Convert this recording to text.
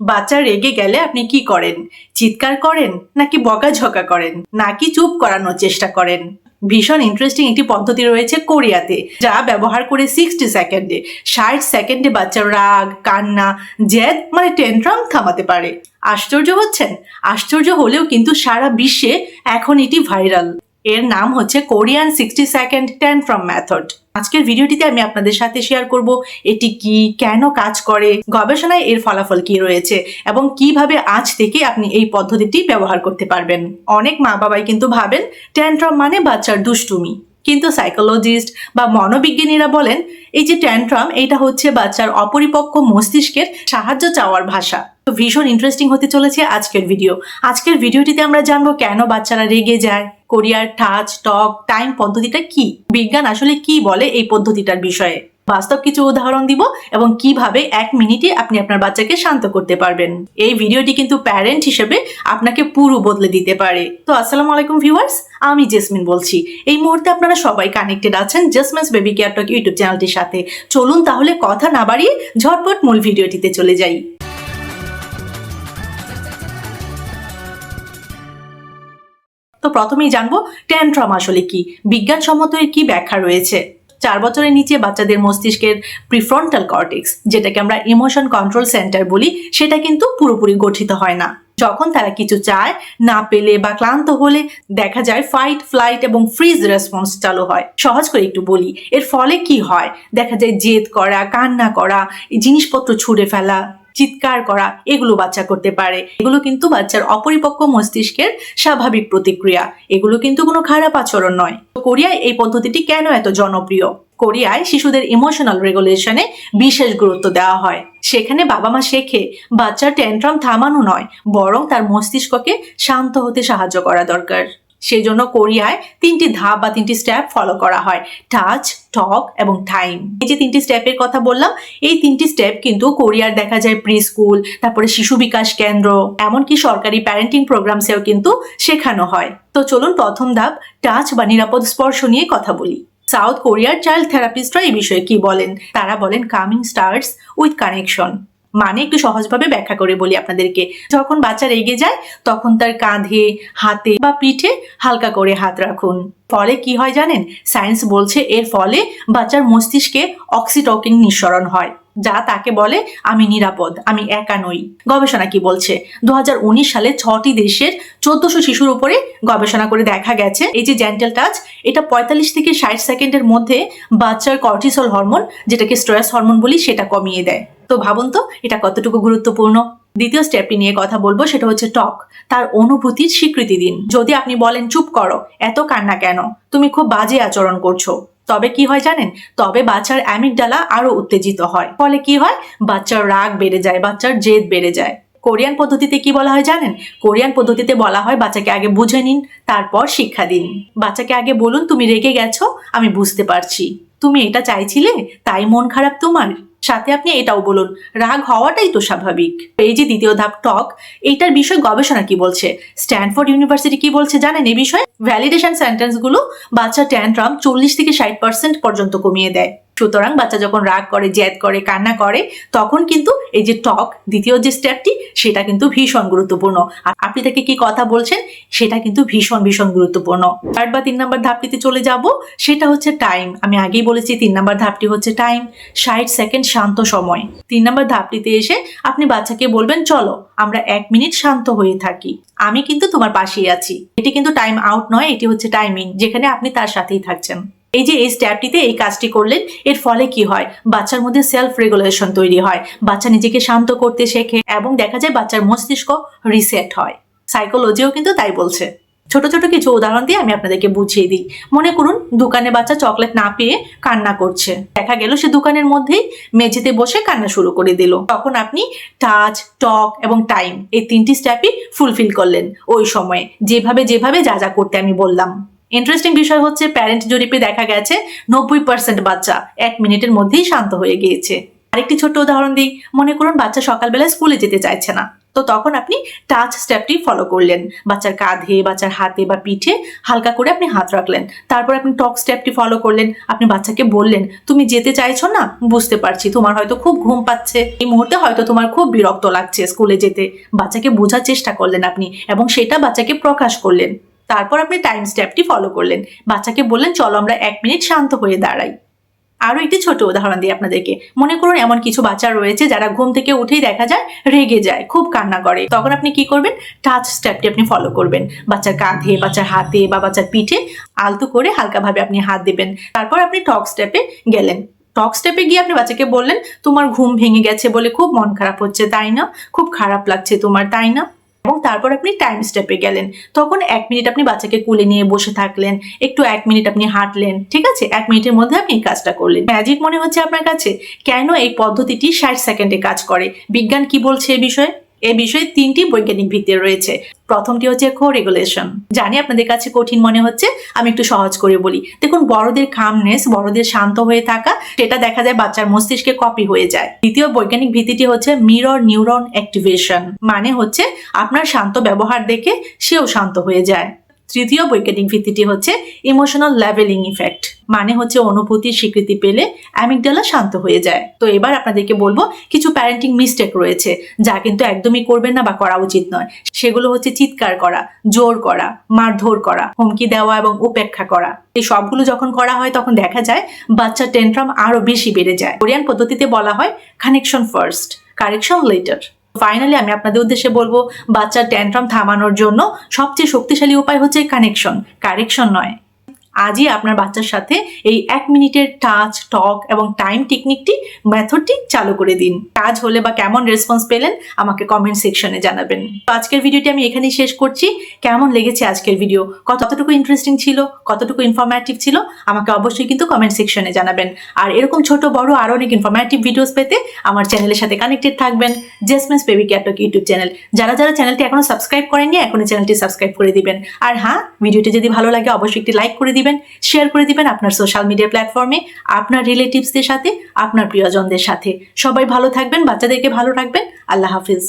বাচ্চা রেগে গেলে আপনি কি করেন? চিৎকার করেন নাকি বকাঝকা করেন? নাকি চুপ করানোর চেষ্টা করেন? ভীষণ ইন্টারেস্টিং একটি পদ্ধতি রয়েছে কোরিয়াতে, যা ব্যবহার করে সিক্সটি সেকেন্ডে ষাট সেকেন্ডে বাচ্চার রাগ, কান্না, জেদ মানে টেন্ট্রাম থামাতে পারে। আশ্চর্য হচ্ছেন? আশ্চর্য হলেও কিন্তু সারা বিশ্বে এখন এটি ভাইরাল এর নাম হচ্ছে Korean sixty second ten from method আজকের ভিডিওটিতে আমি আপনাদের সাথে শেয়ার করব, এটি কি, কেন কাজ করে, গবেষণায় এর ফলাফল কি রয়েছে, এবং কীভাবে আজ থেকে আপনি এই পদ্ধতিটি ব্যবহার করতে পারবেন। অনেক মা বাবাই কিন্তু ভাবেন ট্যান্ট্রম মানে বাচ্চার দুষ্টুমি। কিন্তু সাইকোলজিস্ট বা মনোবিজ্ঞানীরা বলেন, এই যে ট্যান্ট্রাম এটা হচ্ছে বাচ্চার অপরিপক্ক মস্তিষ্কের সাহায্য চাওয়ার ভাষা। তো ভীষণ ইন্টারেস্টিং হতে চলেছে আজকের ভিডিও আজকের ভিডিওটিতে আমরা জানব কেন বাচ্চারা রেগে যায়? কোরিয়ার টাচ টক টাইম পদ্ধতিটা কি? বিজ্ঞান আসলে কি বলে এই পদ্ধতিটার বিষয়ে? বাস্তব কিছু উদাহরণ দিব এবং কীভাবে এক মিনিটে আপনি আপনার বাচ্চাকে শান্ত করতে পারবেন। এই ভিডিওটি কিন্তু প্যারেন্ট হিসেবে আপনাকে পুরো বদলে দিতে পারে। তো আসসালামু আলাইকুম ভিউয়ার্স আমি জেসমিন বলছি। এই মুহূর্তে আপনারা সবাই কানেক্টেড আছেন Jesmin's baby care talk YouTube চ্যানেলটির সাথে। চলুন তাহলে কথা না বাড়িয়ে ঝটপট মূল ভিডিওটিতে চলে যাই। তো প্রথমেই জানব ট্যান্ট্রাম আসলে কি? বিজ্ঞানসম্মত এর কি ব্যাখ্যা রয়েছে? চার বছরের নিচে বাচ্চাদের মস্তিষ্কের প্রিফ্রন্টাল কর্টিক্স যেটাকে আমরা ইমোশন কন্ট্রোল সেন্টার বলি, সেটা কিন্তু পুরোপুরি গঠিত হয় না। যখন তারা কিছু চায়, না পেলে বা ক্লান্ত হলে দেখা যায় ফাইট ফ্লাইট এবং ফ্রিজ রেসপন্স চালু হয়। সহজ করে একটু বলি, এর ফলে কি হয়? দেখা যায় জেদ করা, কান্না করা জিনিসপত্র ছুঁড়ে ফেলা চিৎকার করা, এগুলো বাচ্চা করতে পারে। এগুলো কিন্তু বাচ্চার অপরিপক্ক মস্তিষ্কের স্বাভাবিক প্রতিক্রিয়া। এগুলো কিন্তু কোনো খারাপ আচরণ নয়। কোরিয়ায় এই পদ্ধতিটি কেন এত জনপ্রিয়? কোরিয়ায় শিশুদের ইমোশনাল রেগুলেশনে বিশেষ গুরুত্ব দেওয়া হয়। সেখানে বাবা মা শেখে, বাচ্চার ট্যান্ট্রাম থামানো নয়, বরং তার মস্তিষ্ককে শান্ত হতে সাহায্য করা দরকার। সেই জন্য কোরিয়ায় তিনটি ধাপ বা তিনটি স্টেপ ফলো করা হয়। টাচ টক এবং টাইম এই যে তিনটি স্টেপের কথা বললাম, এই তিনটি স্টেপ কিন্তু কোরিয়ার দেখা যায় প্রি স্কুল তারপরে শিশু বিকাশ কেন্দ্র, এমনকি সরকারি প্যারেন্টিং প্রোগ্রামসেও কিন্তু শেখানো হয়। তো চলুন প্রথম ধাপ টাচ বা নিরাপদ স্পর্শ নিয়ে কথা বলি। সাউথ কোরিয়ার চাইল্ড থেরাপিস্টরা এই বিষয়ে কি বলেন? তারা বলেন কামিং স্টার্টস উইথ কানেকশন মানে একটু সহজভাবে ব্যাখ্যা করে বলি আপনাদেরকে। যখন বাচ্চা রেগে যায়, তখন তার কাঁধে, হাতে বা পিঠে হালকা করে হাত রাখুন। ফলে কি হয় জানেন? সায়েন্স বলছে এর ফলে বাচ্চার মস্তিষ্কে অক্সিটোকিন নিঃসরণ হয়, যা তাকে বলে আমি নিরাপদ, আমি একা নই। গবেষণা কি বলছে? দু হাজার উনিশ সালে ছটি দেশের চোদ্দশো শিশুর উপরে গবেষণা করে দেখা গেছে। এই যে জেন্টাল টাচ এটা পঁয়তাল্লিশ থেকে ষাট সেকেন্ডের মধ্যে বাচ্চার কর্টিসল হরমোন যেটাকে স্ট্রেস হরমোন বলি, সেটা কমিয়ে দেয়। তো ভাবুন তো, এটা কতটুকু গুরুত্বপূর্ণ? দ্বিতীয় স্টেপটি নিয়ে কথা বলব, সেটা হচ্ছে টক তার অনুভূতির স্বীকৃতি দিন। যদি আপনি বলেন, চুপ করো, এত কান্না কেন? তুমি খুব বাজে আচরণ করছ। তবে কি হয় জানেন? তবে বাচ্চার অ্যামিকডালা আরও উত্তেজিত হয়। ফলে কি হয়? বাচ্চার রাগ বেড়ে যায়, বাচ্চার জেদ বেড়ে যায়। কোরিয়ান পদ্ধতিতে কি বলা হয় জানেন? কোরিয়ান পদ্ধতিতে বলা হয়, বাচ্চাকে আগে বুঝে নিন, তারপর শিক্ষা দিন। বাচ্চাকে আগে বলুন, তুমি রেগে গেছো, আমি বুঝতে পারছি। তুমি এটা চাইছিলে, তাই মন খারাপ তোমার? সাথে আপনি এটাও বলুন, রাগ হওয়াটাই তো স্বাভাবিক। এই যে দ্বিতীয় ধাপ টক, এইটার বিষয় গবেষণা কি বলছে? স্ট্যানফোর্ড ইউনিভার্সিটি কি বলছে জানেন এই বিষয়ে? ভ্যালিডেশন সেন্টেন্সগুলো বাচ্চা ট্যান্ট্রাম চল্লিশ থেকে ষাট পার্সেন্ট পর্যন্ত কমিয়ে দেয়। সুতরাং বাচ্চা যখন রাগ করে জ্যাদ করে, কান্না করে, তখন কিন্তু এই যে টক, দ্বিতীয় যে স্টেপটি, সেটা কিন্তু ভীষণ গুরুত্বপূর্ণ। আর আপনি তাকে কি কথা বলছেন? সেটা কিন্তু ভীষণ ভীষণ গুরুত্বপূর্ণ। থার্ড বা তিন নম্বর ধাপটিতে চলে যাব, সেটা হচ্ছে টাইম আমি আগেই বলেছি, তিন নম্বর ধাপটি হচ্ছে টাইম ষাট সেকেন্ড শান্ত সময়। তিন নম্বর ধাপটিতে এসে আপনি বাচ্চাকে বলবেন, চলো, আমরা এক মিনিট শান্ত হয়ে থাকি। আমি কিন্তু তোমার পাশেই আছি। এটি কিন্তু টাইম আউট নয়, এটি হচ্ছে টাইমিং যেখানে আপনি তার সাথেই থাকছেন। এই যে এই স্ট্যাপটিতে এই কাজটি করলেন, এর ফলে কি হয়? বাচ্চার মধ্যে সেলফ রেগুলেশন তৈরি হয়। বাচ্চা নিজেকে শান্ত করতে শেখে এবং দেখা যায় বাচ্চার মস্তিষ্ক রিসেট হয়। সাইকোলজিও কিন্তু তাই বলছে। ছোট ছোট কিছু উদাহরণ দিয়ে আমি আপনাদেরকে বুঝিয়ে দিই। মনে করুন, দোকানে বাচ্চা চকলেট না পেয়ে কান্না করছে। দেখা গেল সে দোকানের মধ্যেই মেঝেতে বসে কান্না শুরু করে দিল। তখন আপনি টাচ টক এবং টাইম এই তিনটি স্টেপই ফুলফিল করলেন। ওই সময়ে যেভাবে যেভাবে যা যা করতে আমি বললাম। ইন্টারেস্টিং বিষয় হচ্ছে প্যারেন্ট জরিপে দেখা গেছে, নব্বই পার্সেন্ট বাচ্চা এক মিনিটের মধ্যেই শান্ত হয়ে গিয়েছে। আরেকটি ছোট্ট উদাহরণ দিই, মনে করুন বাচ্চা সকালবেলা স্কুলে যেতে চাইছে না। তো তখন আপনি টাচ স্টেপটি ফলো করলেন। বাচ্চার কাঁধে, বাচ্চার হাতে বা পিঠে হালকা করে আপনি হাত রাখলেন। তারপর আপনি টক স্টেপটি ফলো করলেন। আপনি বাচ্চাকে বললেন, তুমি যেতে চাইছো না? বুঝতে পারছি, তোমার হয়তো খুব ঘুম পাচ্ছে। এই মুহূর্তে হয়তো তোমার খুব বিরক্ত লাগছে স্কুলে যেতে। বাচ্চাকে বোঝার চেষ্টা করলেন আপনি এবং সেটা বাচ্চাকে প্রকাশ করলেন। তারপর আপনি টাইম স্টেপটি ফলো করলেন। বাচ্চাকে বললেন, চলো আমরা এক মিনিট শান্ত হয়ে দাঁড়াই। আরও একটি ছোট উদাহরণ দিই আপনাদেরকে। মনে করুন এমন কিছু বাচ্চা রয়েছে যারা ঘুম থেকে উঠেই দেখা যায় রেগে যায়, খুব কান্না করে। তখন আপনি কি করবেন? টাচ স্টেপটি আপনি ফলো করবেন। বাচ্চার কাঁধে, বাচ্চার হাতে বা বাচ্চার পিঠে আলতু করে হালকাভাবে আপনি হাত দেবেন। তারপর আপনি টক স্টেপে গেলেন। টক স্টেপে গিয়ে আপনি বাচ্চাকে বললেন, তোমার ঘুম ভেঙে গেছে বলে খুব মন খারাপ হচ্ছে, তাই না? খুব খারাপ লাগছে তোমার, তাই না? এবং তারপর আপনি টাইম স্টেপে গেলেন। তখন এক মিনিট আপনি বাচ্চাকে কুলে নিয়ে বসে থাকলেন, একটু এক মিনিট আপনি হাঁটলেন, ঠিক আছে? এক মিনিটের মধ্যে আপনি এই কাজটা করলেন। ম্যাজিক মনে হচ্ছে আপনার কাছে? কেন এই পদ্ধতিটি ষাট সেকেন্ডে কাজ করে? বিজ্ঞান কি বলছে এ বিষয়ে? এ বিষয়ে তিনটি বৈজ্ঞানিক ভিত্তি রয়েছে। প্রথমটি হচ্ছে কো রেগুলেশন জানি আপনাদের কাছে কঠিন মনে হচ্ছে, আমি একটু সহজ করে বলি। দেখুন, বড়দের কামনেস বড়দের শান্ত হয়ে থাকা, সেটা দেখা যায় বাচ্চার মস্তিষ্কে কপি হয়ে যায়। দ্বিতীয় বৈজ্ঞানিক ভিত্তিটি হচ্ছে মিরর নিউরন অ্যাক্টিভেশন মানে হচ্ছে আপনার শান্ত ব্যবহার দেখে সেও শান্ত হয়ে যায়। তৃতীয় বৈজ্ঞানিক ভিত্তিটি হচ্ছে ইমোশনাল লেভেলিং ইফেক্ট মানে হচ্ছে অনুভূতির স্বীকৃতি পেলে অ্যামিকডালা শান্ত হয়ে যায়। তো এবার আপনাদেরকে বলব, কিছু প্যারেন্টিং মিস্টেক রয়েছে, যা কিন্তু একদমই করবেন না বা করা উচিত নয়। সেগুলো হচ্ছে চিৎকার করা, জোর করা, মারধর করা, হুমকি দেওয়া এবং উপেক্ষা করা। এই সবগুলো যখন করা হয়, তখন দেখা যায় বাচ্চার টেন্ট্রাম আরও বেশি বেড়ে যায়। কোরিয়ান পদ্ধতিতে বলা হয় connection first correction later finally আমি আপনাদের উদ্দেশ্যে বলব বাচ্চার ট্যান্ট্রাম থামানোর জন্য সবচেয়ে শক্তিশালী উপায় হচ্ছে কানেকশন কারেকশন নয়। আজই আপনার বাচ্চার সাথে এই এক মিনিটের টাচ টক এবং টাইম টেকনিকটি মেথডটি চালু করে দিন। কাজ হলে বা কেমন রেসপন্স পেলেন, আমাকে কমেন্ট সেকশনে জানাবেন। তো আজকের ভিডিওটি আমি এখানেই শেষ করছি। কেমন লেগেছে আজকের ভিডিও কতটুকু ইন্টারেস্টিং ছিল? কতটুকু ইনফরমেটিভ ছিল? আমাকে অবশ্যই কিন্তু কমেন্ট সেকশনে জানাবেন। আর এরকম ছোট, বড় আরও অনেক ইনফরমেটিভ ভিডিওস পেতে আমার চ্যানেলের সাথে কানেক্টেড থাকবেন। Jesmin's baby care talk YouTube channel যারা যারা চ্যানেলটি এখনও সাবস্ক্রাইব করেননি, এখনই চ্যানেলটি সাবস্ক্রাইব করে দিবেন। আর হ্যাঁ ভিডিওটি যদি ভালো লাগে, অবশ্যই একটি লাইক করে দিবেন শেয়ার করে দিবেন আপনার সোশ্যাল মিডিয়া প্ল্যাটফর্মে আপনার রিলেটিভসদের সাথে, আপনার প্রিয়জনদের সাথে। সবাই ভালো থাকবেন, বাচ্চাদেরকে ভালো রাখবেন। আল্লাহ হাফিজ।